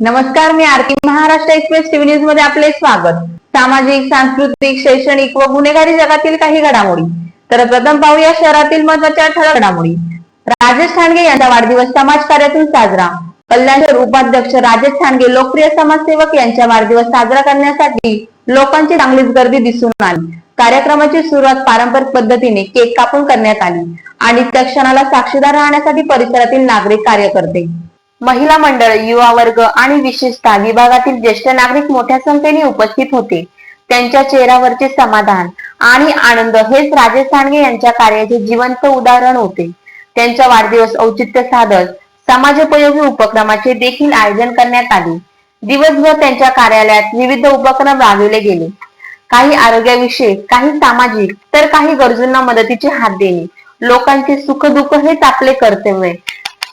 नमस्कार मी Aarti Maharashtra express TV न्यूजमध्ये आपले स्वागत. सामाजिक सांस्कृतिक शैक्षणिक व गुन्हेगारी जगातील काही घडामोडी. तर प्रथम पाहूया शहरातील महत्त्वाच्या ठळक घडामोडी. राजेश ठाणगे यांचा वाढदिवस समाज कार्यातून साजरा. कल्याण शहर उपाध्यक्ष राजेश ठाणगे लोकप्रिय समाजसेवक यांचा वाढदिवस साजरा करण्यासाठी लोकांची चांगलीच गर्दी दिसून आली. कार्यक्रमाची सुरुवात पारंपरिक पद्धतीने केक कापून करण्यात आली आणि त्या क्षणाला साक्षीदार राहण्यासाठी परिसरातील नागरिक कार्यकर्ते महिला मंडळ युवा वर्ग आणि विशेषतः विभागातील ज्येष्ठ नागरिक मोठ्या संख्येने उपस्थित होते. त्यांच्या चेहऱ्यावरचे समाधान आणि आनंद हेच राजे सांडगे यांच्या कार्याचे जिवंत उदाहरण होते. त्यांच्या वाढदिवस औचित्य साधत समाजोपयोगी उपक्रमाचे देखील आयोजन करण्यात आले. दिवसभर त्यांच्या कार्यालयात विविध उपक्रम राबविले गेले. काही आरोग्याविषयक काही सामाजिक तर काही गरजूंना मदतीचे हात देणे. लोकांचे सुख दुःख हेच आपले कर्तव्य आहे.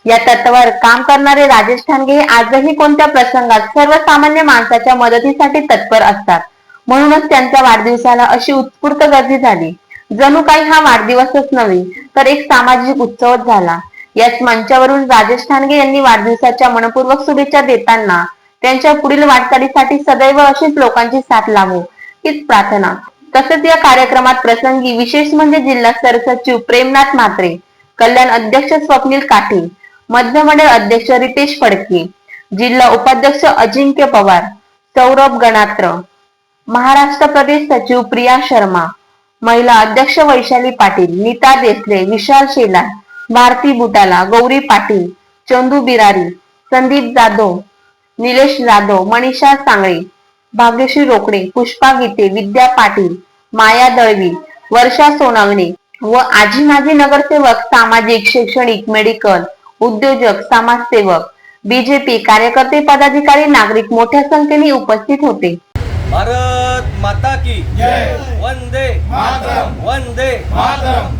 या तत्वावर काम करणारे राजेश ठाणगे हे आजही कोणत्या प्रसंगात सर्वसामान्य माणसाच्या मदतीसाठी तत्पर असतात? म्हणूनच त्यांच्या वाढदिवसाला अशी उत्स्फूर्त गर्दी झाली. जणू काही हा वाढदिवसच नव्हे तर एक सामाजिक उत्सवच झाला. याच मंचावरून राजेश ठाणगे यांनी वाढदिवसाच्या मनपूर्वक शुभेच्छा देताना त्यांच्या पुढील वाटचालीसाठी सदैव अशीच लोकांची साथ लावो हीच प्रार्थना. तसेच या कार्यक्रमात प्रसंगी विशेष म्हणजे जिल्हा सरसचिव प्रेमनाथ म्हात्रे कल्याण अध्यक्ष स्वप्नील काठे मध्य मंडळ अध्यक्ष रितेश फडके जिल्हा उपाध्यक्ष अजिंक्य पवार सौरभ गणात्र महाराष्ट्र प्रदेश सचिव प्रिया शर्मा महिला अध्यक्ष वैशाली पाटील नीता देसले विशाल शेलार भारती बुटाला गौरी पाटील चंदू बिरारी संदीप जाधव निलेश जाधव मनीषा सांगळे भाग्यश्री रोकडे पुष्पा गीते विद्या पाटील माया दळवी वर्षा सोनावणे व आजी माजी नगरसेवक सामाजिक शैक्षणिक मेडिकल उद्योजक समाजसेवक बीजेपी कार्यकर्ते पदाधिकारी नागरिक मोठ्या संख्येने उपस्थित होते भारत माता की जय. वंदे मातरम. वंदे मातरम.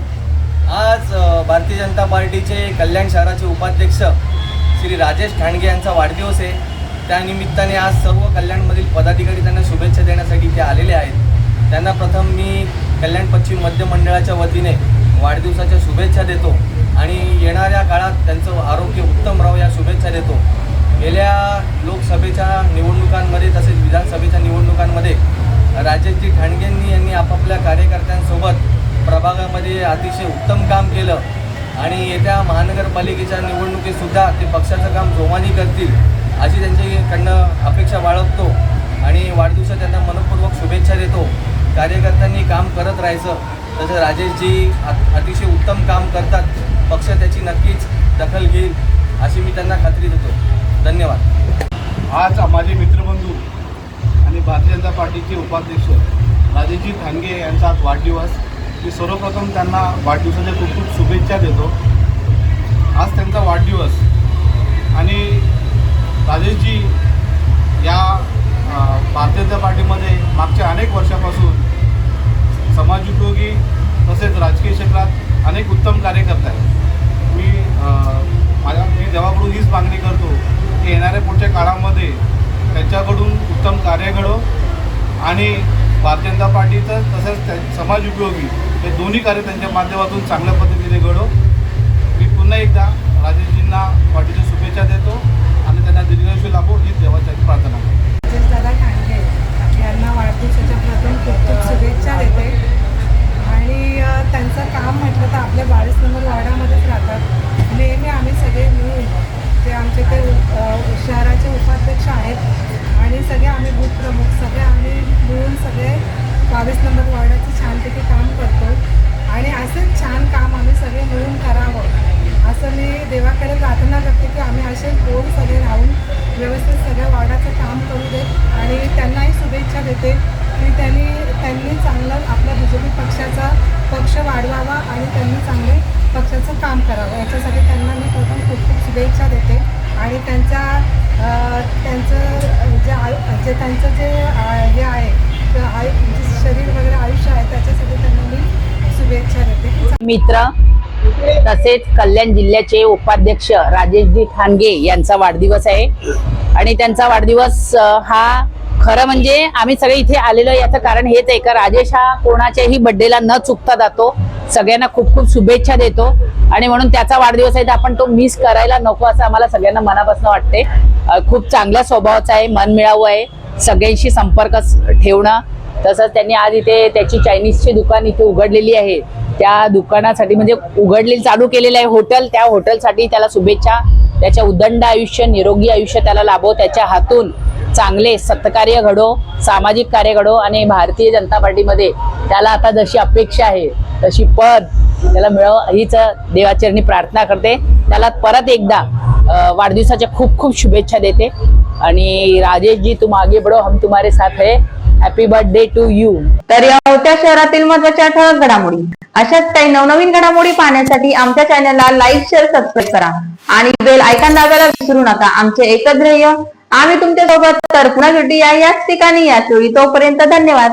आज भारतीय जनता पार्टीचे कल्याण शहराचे उपाध्यक्ष श्री राजेश ठाणगे यांचा वाढदिवस आहे त्यानिमित्ताने आज सर्व कल्याणमधील पदाधिकारी त्यांना शुभेच्छा देण्यासाठी इथे आलेले आहेत त्यांना प्रथम मी कल्याण पश्चिम मध्य मंडळाच्या वतीने वाढदिवसाच्या शुभेच्छा देतो आणि त्यांचं आरोग्य उत्तम राहो या शुभेच्छा देतो. गेल्या लोकसभेच्या निवडणुकांमध्ये तसेच विधानसभेच्या निवडणुकांमध्ये राजेशजी ठाणगेंनी यांनी आपापल्या कार्यकर्त्यांसोबत प्रभागामध्ये अतिशय उत्तम काम केलं आणि येत्या महानगरपालिकेच्या निवडणुकीतसुद्धा ते पक्षाचं काम जोमानी करतील अशी त्यांच्याकडनं अपेक्षा बाळगतो आणि वाढदिवसात त्यांना मनपूर्वक शुभेच्छा देतो. कार्यकर्त्यांनी काम करत राहायचं. तसं राजेशजी अतिशय उत्तम काम करतात. पक्ष त्याची नक्कीच दखल घेईल अशी मी त्यांना खात्री देतो. धन्यवाद. आज माझे मित्रबंधू आणि भारतीय जनता पार्टीचे उपाध्यक्ष राजेजी ठाणगे यांचा आज वाढदिवस. मी सर्वप्रथम त्यांना वाढदिवसाच्या खूप खूप शुभेच्छा देतो. आज त्यांचा वाढदिवस आणि राजेशजी या भारतीय जनता पार्टीमध्ये मागच्या अनेक वर्षापासून समाजोपयोगी तसेच राजकीय क्षेत्रात अनेक उत्तम कार्य करत आहेत देवाकडून हीच मागणी करतो की येणाऱ्या पुढच्या काळामध्ये त्यांच्याकडून उत्तम कार्य घडो आणि भारतीय जनता पार्टीचं तसंच त्या समाज उपयोगी हे दोन्ही कार्य त्यांच्या माध्यमातून चांगल्या पद्धतीने घडो. मी पुन्हा एकदा राजेशजींना पार्टीच्या शुभेच्छा देतो आणि त्यांना दीर्घायुष्य लाभो हीच देवाची प्रार्थना करतो दादा ठाणगे यांना वाढदिवसाच्या प्रथम खूप खूप शुभेच्छा देते आणि अ, त्यांचं काम म्हटलं तर आपल्या बावीस नंबर वार्डामध्येच राहतात नेहमी आम्ही सगळे मिळून जे आमचे ते अ, शहराचे उपाध्यक्ष आहेत आणि सगळे आम्ही बूथ प्रमुख सगळे आम्ही मिळून सगळे बावीस नंबर वॉर्डाचं छानपैकी काम करतो. आणि असंच छान काम आम्ही सगळे मिळून करावं. असं मी देवाकडे प्रार्थना करते की आम्ही असेच गोल सगळे राहून व्यवस्थित सगळ्या वॉर्डाचं काम करू देत आणि त्यांनाही शुभेच्छा देते की त्यांनी त्यांनी चांगलं आपल्या बी जे पी पक्षाचा पक्ष वाढवावा आणि त्यांनी चांगले पक्षाचं काम करावं. याच्यासाठी त्यांना मी प्रथम खूप खूप शुभेच्छा देते. आणि त्यांचा त्यांचं जे आयु जे त्यांचं जे हे आहे ते आयु शरीर वगैरे आयुष्य आहे त्याच्यासाठी त्यांना मी शुभेच्छा देते. मित्र तसेच कल्याण जिल्ह्याचे उपाध्यक्ष राजेशजी ठाणगे यांचा वाढदिवस आहे. आणि त्यांचा वाढदिवस हा खरं म्हणजे आम्ही सगळे इथे आलेलो आहे. याचं कारण हेच आहे का राजेश हा कोणाच्याही बर्थडेला न चुकता जातो. सगळ्यांना खूप खूप शुभेच्छा देतो. आणि म्हणून त्याचा वाढदिवस आहे तर आपण तो मिस करायला नको असं आम्हाला सगळ्यांना मनापासून वाटते. खूप चांगल्या स्वभावाचा आहे मनमिळावू आहे. सगळ्यांशी संपर्क ठेवणं. तसंच त्यांनी आज इथे त्याची चायनीजची दुकान इथे उघडलेली आहे. त्या दुकानासाठी म्हणजे उघडलेली चालू केलेलं आहे हॉटेल त्या हॉटेलसाठी त्याला शुभेच्छा. त्याच्या उदंड आयुष्य निरोगी आयुष्य त्याला लाभो. त्याच्या हातून चांगले सत्कार्य घडो सामाजिक कार्य घडो आणि भारतीय जनता पार्टीमध्ये त्याला आता जशी अपेक्षा आहे तशी पद त्याला मिळव हीच देवाचरणी प्रार्थना करते. त्याला परत एकदा वाढदिवसाच्या खूप खूप शुभेच्छा देते. आणि राजेश जी तुम आगे बढो हम तुम्हारे साथ है. हॅपी बर्थडे टू यू तर या होत्या शहरातील महत्त्वाच्या ठळक घडामोडी. अशाच काही नवनवीन घडामोडी पाहण्यासाठी आमच्या चॅनलला लाईक शेअर सबस्क्राईब करा. आणि बेल आयकॉन दाबायला विसरू नका. आमचे एकच ध्येय आम्ही तुमच्यासोबत तर पुन्हा भेटूया याच ठिकाणी याच वेळी तोपर्यंत धन्यवाद.